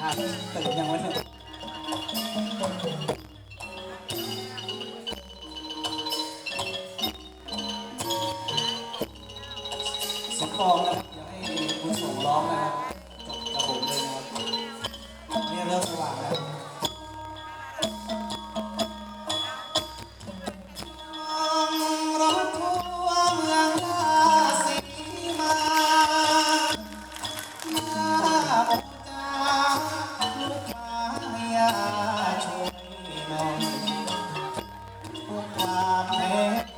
อะตื่นยังวะเนี่ยสมปองนะครับเดี๋ยวให้คุณส่งร้องนะครับจบกระผมเลยนะครับเนี่ยเริ่มสว่างแล้ว ค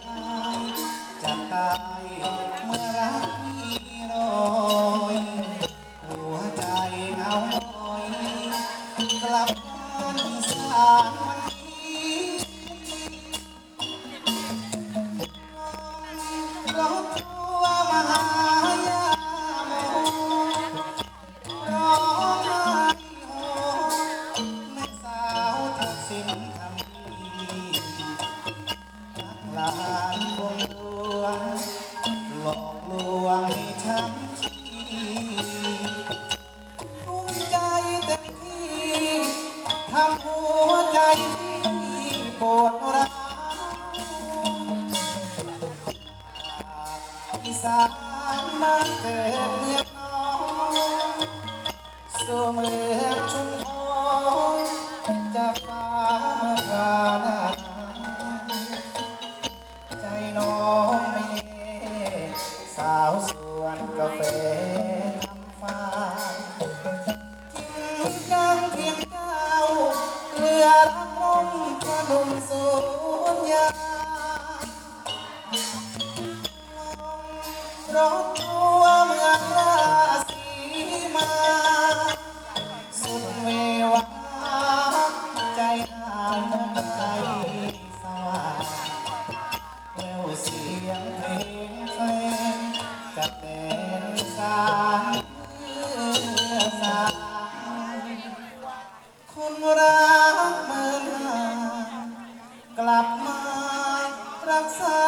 อกลวงให้ช้ำที่ภูมิใจเต็มที่ทำหัวใจที่ปวดร้าวอีสานบ้าเกิดเมืองนอนสู่เมืองชุมพรจากฟ้ สาวสวนกาแฟทำฟ้ากินกังเพียงเจ้าเรือรักลมกระดุมสูญยางรถทัวร์เมืองรา คุณรักเมื่อวานกลับมารักษา